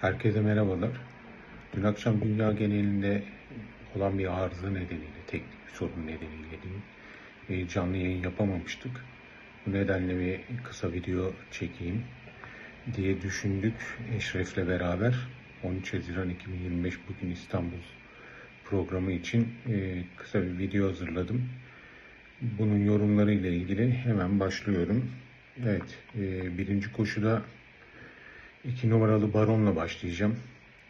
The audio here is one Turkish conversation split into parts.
Herkese merhabalar. Dün akşam dünya genelinde olan bir arıza nedeniyle, teknik bir sorun nedeniyle diyeyim, e, canlı yayın yapamamıştık. Bu nedenle bir kısa video çekeyim diye düşündük Eşref'le beraber. 13 Haziran 2025 bugün İstanbul programı için e, kısa bir video hazırladım. Bunun yorumlarıyla ilgili hemen başlıyorum. Evet, e, birinci koşuda İki numaralı Baron'la başlayacağım.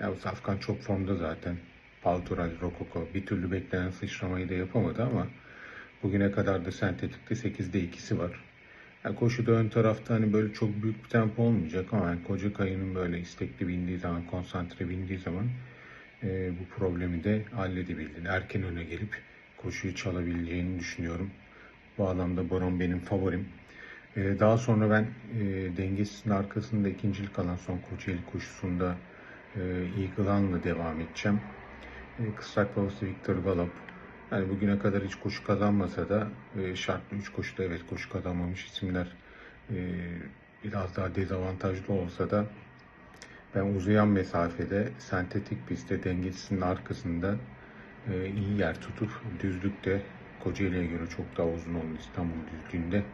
Ya bu Safkan çok formda zaten. Paltural, Rokoko bir türlü beklenen sıçramayı da yapamadı ama bugüne kadar da sentetikte 8'de ikisi var. Yani koşuda ön tarafta hani böyle çok büyük bir tempo olmayacak ama yani koca kayının böyle istekli bindiği zaman, konsantre bindiği zaman e, bu problemi de halledebildiğini, erken öne gelip koşuyu çalabileceğini düşünüyorum. Bu anlamda Baron benim favorim. Ee, Daha sonra ben e, dengesizin arkasında ikincilik kalan son Kocaeli koşusunda e, Eagle'an'la devam edeceğim. E, kısrak babası Victor Galop. Yani bugüne kadar hiç koşu kazanmasa da e, şartlı 3 koşuda evet koşu kazanmamış isimler e, biraz daha dezavantajlı olsa da ben uzayan mesafede sentetik pistte dengesizin arkasında e, iyi yer tutup düzlükte Kocaeli'ye göre çok daha uzun olan İstanbul düzlüğünde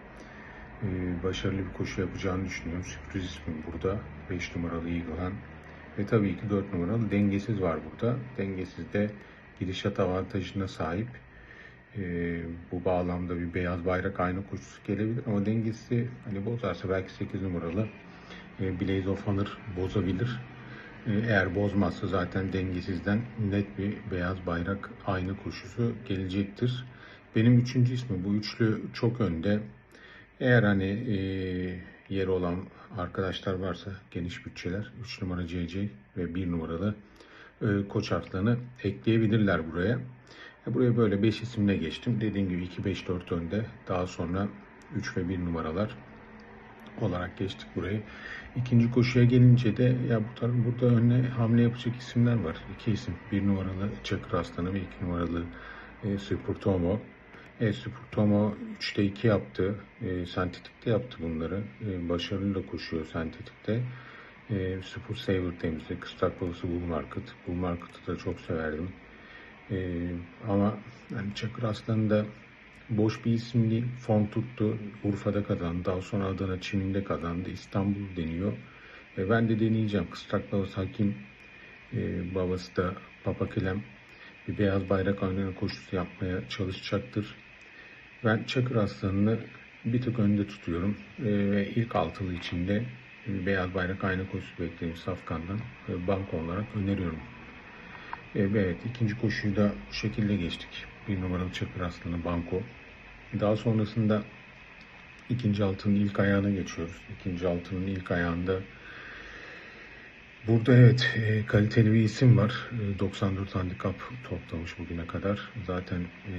başarılı bir koşu yapacağını düşünüyorum. Sürpriz ismim burada. 5 numaralı Eagle'han. Ve tabii ki 4 numaralı Dengesiz var burada. Dengesiz de gidişat avantajına sahip. E, bu bağlamda bir beyaz bayrak aynı koşusu gelebilir ama dengesi hani bozarsa belki 8 numaralı e, Blaze of Honor bozabilir. E, eğer bozmazsa zaten dengesizden net bir beyaz bayrak aynı koşusu gelecektir. Benim üçüncü ismim bu üçlü çok önde. Eğer hani e, yeri olan arkadaşlar varsa geniş bütçeler 3 numara CC ve 1 numaralı e, koç harflarını ekleyebilirler buraya. E, buraya böyle 5 isimle geçtim. Dediğim gibi 2-5-4 önde. Daha sonra 3 ve 1 numaralar olarak geçtik burayı. İkinci koşuya gelince de ya bu taraf, burada önüne hamle yapacak isimler var. İki isim. Bir numaralı Çakır Aslanı ve iki numaralı e, Super Tomo. E, Super Tomo 3'te 2 yaptı. E, sentetikte yaptı bunları. E, başarılı da koşuyor sentetikte. E, Super Saver temizli. Kıstak babası Bull Market. Bull Market'ı da çok severdim. E, ama yani Çakır Aslanı da boş bir isim değil. Form tuttu. Urfa'da kazandı. Daha sonra Adana Çin'de kazandı. İstanbul deniyor. E, ben de deneyeceğim. Kıstak babası Hakim. E, babası da Papakilem bir beyaz bayrak oynayan koşusu yapmaya çalışacaktır. Ben Çakır Aslanı'nı bir tık önde tutuyorum Ee, ve ilk altılı içinde bir beyaz bayrak aynı koşusu beklediğim Safkan'dan e, banko olarak öneriyorum. Ee, Evet ikinci koşuyu da bu şekilde geçtik. Bir numaralı Çakır Aslanı banko. Daha sonrasında ikinci altının ilk ayağına geçiyoruz. İkinci altının ilk ayağında Burada evet e, kaliteli bir isim var. E, 94 handikap toplamış bugüne kadar. Zaten e,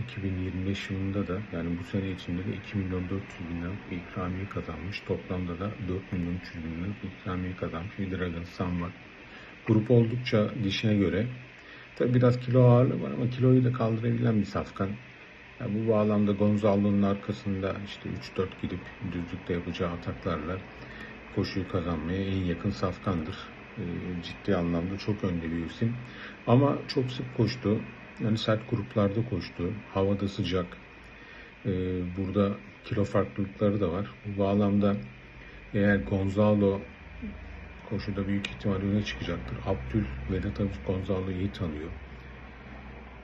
2025 yılında da yani bu sene içinde de 2 milyon 400 bin bir ikramiye kazanmış. Toplamda da 4 milyon 300 bin bir ikramiye kazanmış. Bir Dragon Sun var. Grup oldukça dişine göre. Tabi biraz kilo ağırlığı var ama kiloyu da kaldırabilen bir safkan. Yani bu bağlamda Gonzalo'nun arkasında işte 3-4 gidip düzlükte yapacağı ataklarla koşuyu kazanmaya en yakın safkandır. E, ciddi anlamda çok önde bir isim. Ama çok sık koştu. Yani sert gruplarda koştu. Havada sıcak. E, burada kilo farklılıkları da var. Bu bağlamda eğer Gonzalo koşuda büyük ihtimal öne çıkacaktır. Abdül Vedat Avuç Gonzalo'yu iyi tanıyor.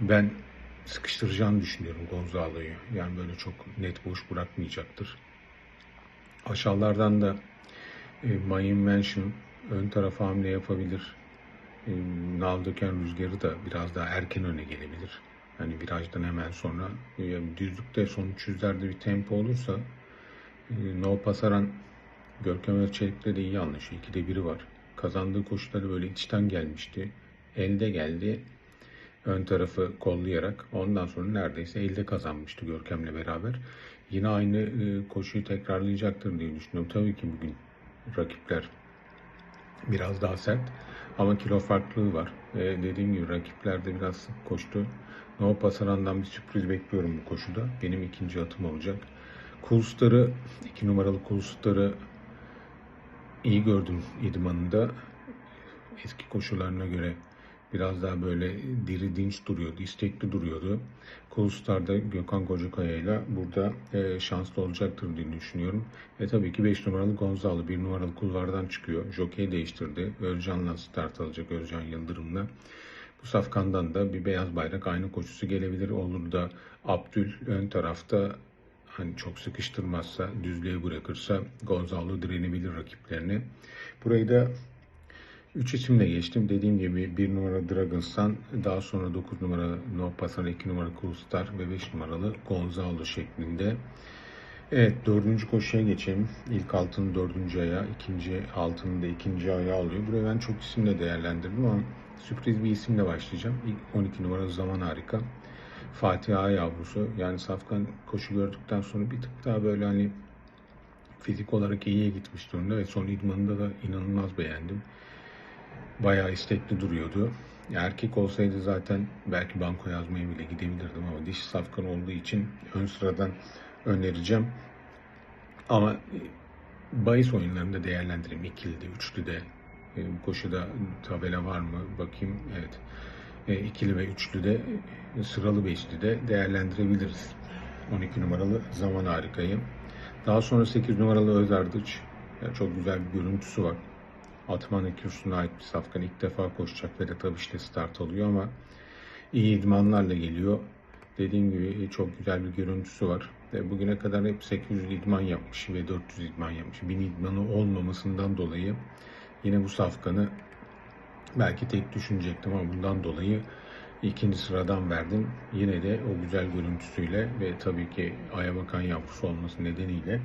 Ben sıkıştıracağını düşünüyorum Gonzalo'yu. Yani böyle çok net boş bırakmayacaktır. Aşağılardan da e, Mayın Mansion ön tarafa hamle yapabilir. E, Naldöken rüzgarı da biraz daha erken öne gelebilir. Hani virajdan hemen sonra e, düzlükte son 300'lerde bir tempo olursa No Pasaran Görkem Özçelik'le de iyi anlaşıyor. İkide biri var. Kazandığı koşuları böyle içten gelmişti. Elde geldi. Ön tarafı kollayarak. Ondan sonra neredeyse elde kazanmıştı Görkem'le beraber. Yine aynı koşuyu tekrarlayacaktır diye düşünüyorum. Tabii ki bugün rakipler biraz daha sert ama kilo farklılığı var. Ee, dediğim gibi rakipler de biraz sık koştu. No Pasaran'dan bir sürpriz bekliyorum bu koşuda. Benim ikinci atım olacak. Star'ı, iki numaralı Star'ı iyi gördüm idmanında. Eski koşularına göre biraz daha böyle diri dinç duruyordu, istekli duruyordu. Coolstar'da Gökhan Kocakaya ile burada e, şanslı olacaktır diye düşünüyorum. Ve tabii ki 5 numaralı Gonzalo 1 numaralı kulvardan çıkıyor. Jockey değiştirdi. Özcan'la start alacak Özcan Yıldırım'la. Bu safkandan da bir beyaz bayrak aynı koşusu gelebilir. Olur da Abdül ön tarafta hani çok sıkıştırmazsa, düzlüğe bırakırsa Gonzalo direnebilir rakiplerine. Burayı da 3 isimle geçtim. Dediğim gibi 1 numara Dragon Sun, daha sonra 9 numara No Pasar, 2 numara Cool Star ve 5 numaralı Gonzalo şeklinde. Evet dördüncü koşuya geçelim. İlk altının dördüncü ayağı, ikinci altının da ikinci ayağı alıyor. Burayı ben çok isimle değerlendirdim ama sürpriz bir isimle başlayacağım. İlk 12 numara Zaman Harika. Fatih Ağa yavrusu. Yani Safkan koşu gördükten sonra bir tık daha böyle hani fizik olarak iyiye gitmiş durumda ve son idmanında da inanılmaz beğendim. Bayağı istekli duruyordu. Erkek olsaydı zaten belki banko yazmaya bile gidebilirdim ama dişi safkan olduğu için ön sıradan önereceğim. Ama e, bahis oyunlarında değerlendireyim. İkili de, üçlü de. E, Bu koşuda tabela var mı? Bakayım. Evet. E, ikili ve üçlü de sıralı beşli de değerlendirebiliriz. 12 numaralı zaman harikayı. Daha sonra 8 numaralı Özardıç. Ya çok güzel bir görüntüsü var. Atman kürsüne ait bir safkan ilk defa koşacak ve de tabii işte start alıyor ama iyi idmanlarla geliyor. Dediğim gibi çok güzel bir görüntüsü var. Ve bugüne kadar hep 800 idman yapmış ve 400 idman yapmış. 1000 idmanı olmamasından dolayı yine bu safkanı belki tek düşünecektim ama bundan dolayı ikinci sıradan verdim. Yine de o güzel görüntüsüyle ve tabii ki aya bakan yavrusu olması nedeniyle